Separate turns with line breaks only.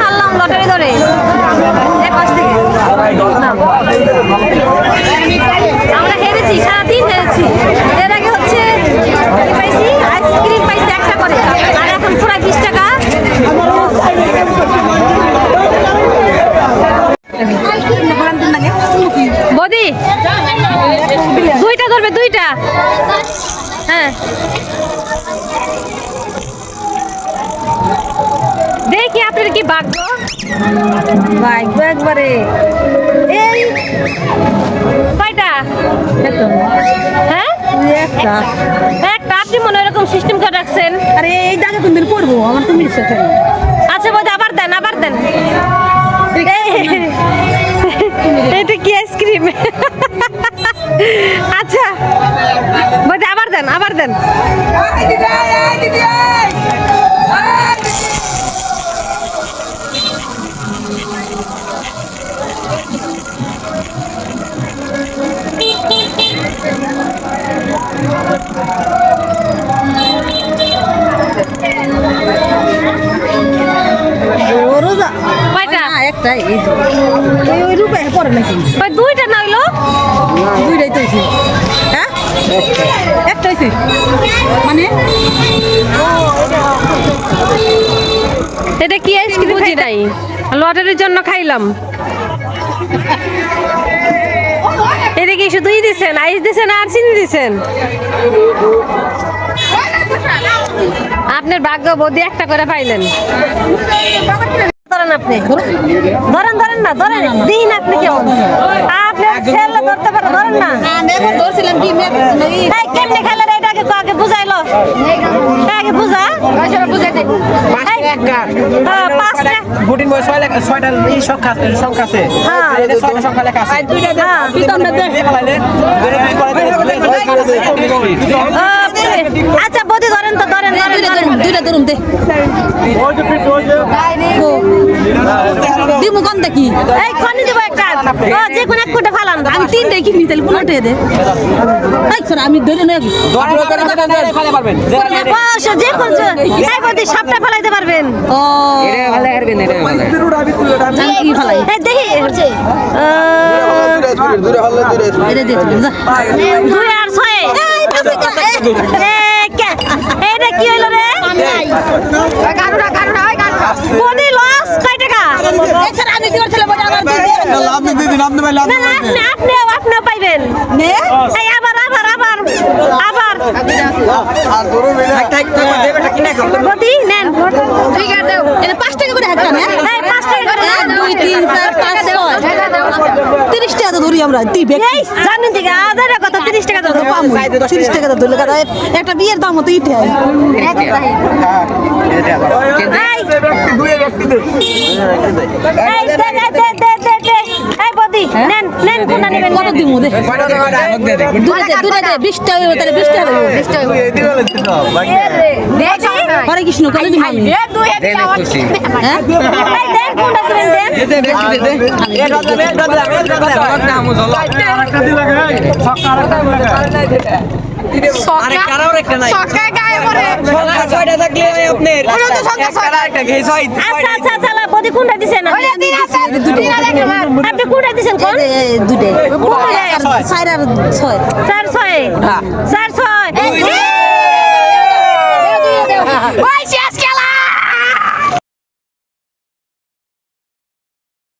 হারলাম lottery ধরে? আমরা হেরেছি, সারাদিন হেরেছি। এর আগে হচ্ছে পাইছি? আইসক্রিম পাইছি একটা এখন পুরো বিশ টাকা। বদি, দুইটা ধরবে, দুইটা। হ্যাঁ। দেখি আপনার কি ভাগ্য? ভাগ্য একবারে। এই কয়টা? হ্যাঁ?
একটা।
একটা? আপনি মনে এরকম সিস্টেম করে রাখছেন।
আরে এই দাগে কোনদিন পড়ব? আমার তুমি সাথে
আচ্ছা বোধ আবার দেন আবার দেন। এটা কি আইসক্রিম আচ্ছা বোধ আবার দেন আবার দেন।
এই তো এই ওই রূপে নাকি?
দুইটা না হইল?
দুইটাই তো হ্যাঁ? একটা হয়েছে। মানে?
এটা কি আইসক্রিম বুঝি নাই লটারির জন্য খাইলাম। শুধুই দিছেন আইস দিছেন আর চিনি দিছেন? আপনার ভাগ্য বোধি একটা করে পাইলেন। ধরেন আপনি। ধরেন ধরেন না ধরেন দিন আপনি কেমন আপনি খেললে ধরতে পারেন ধরেন না।
ধরছিলাম
খেলেন? এটাকে আগে বুঝাইলো। আগে বুঝা। বুঝাই
14 বয় 6 লেখা 6টা এই সংখ্যা আছে সংখ্যা আছে
হ্যাঁ
এটা 6টা সংখ্যা লেখা আছে আর দুইটা দেখ তুই
তো আচ্ছা বদি ধরেন তো ধরেন
দুইটা ধরুন দে দিমু দেখি
এই কোন দিব একটা ও যে কোন এক কোটা ফালান
আমি তিন দেখি তাহলে পনেরো দে। আমি ধরে নেব
ধরেন, ধরেন, ধরেন, ধরেন, ফেলে পারবেন।
ও সে যে কোন পারবেন।
কি ফেলাই?
এই দেখি। আহ,
এটা দে
দুই আর ছয়। এটা কি হইল রে? লস কয় টাকা?
আমি কি করছিলাম? বলে আমার দিয়ে
না না আপনি আপনিও আপনিও পাইবেন।
নে?
এই আবার আবার আবার আবার। বদি নেন।
এটা পাঁচ টাকা করে একটা না।
এই পাঁচ টাকা করে
এক
নেন।
দুই তিন চার পাঁচ ছয়। তিরিশ টাকা তো ধরি আমরা তুই
জানেন থেকে হাজার কত তিরিশ টাকা তো
পাবো তিরিশ টাকা। তো ধরলে কারণ একটা বিয়ের দাম তো ইটে।
এই, এই, দে, দে, দে, দে, দে, দে। এই বদি নেন নেন কোনটা নেবেন
কত দিমু দে দুটা দে দুটা দে বিশ টাকা তাহলে বিশ টাকা হইবো।
দেখি
হরে কৃষ্ণ কলে দিমু আমি হ্যাঁ
দেন কোনটা দিবেন দেন আচ্ছা আচ্ছা আচ্ছা লা, কোনটা দিছেন আপনি আপনি কোনটা দিছেন কোন
দুটে চার আর ছয়
চার ছয় চার ছয়
ওই আজকে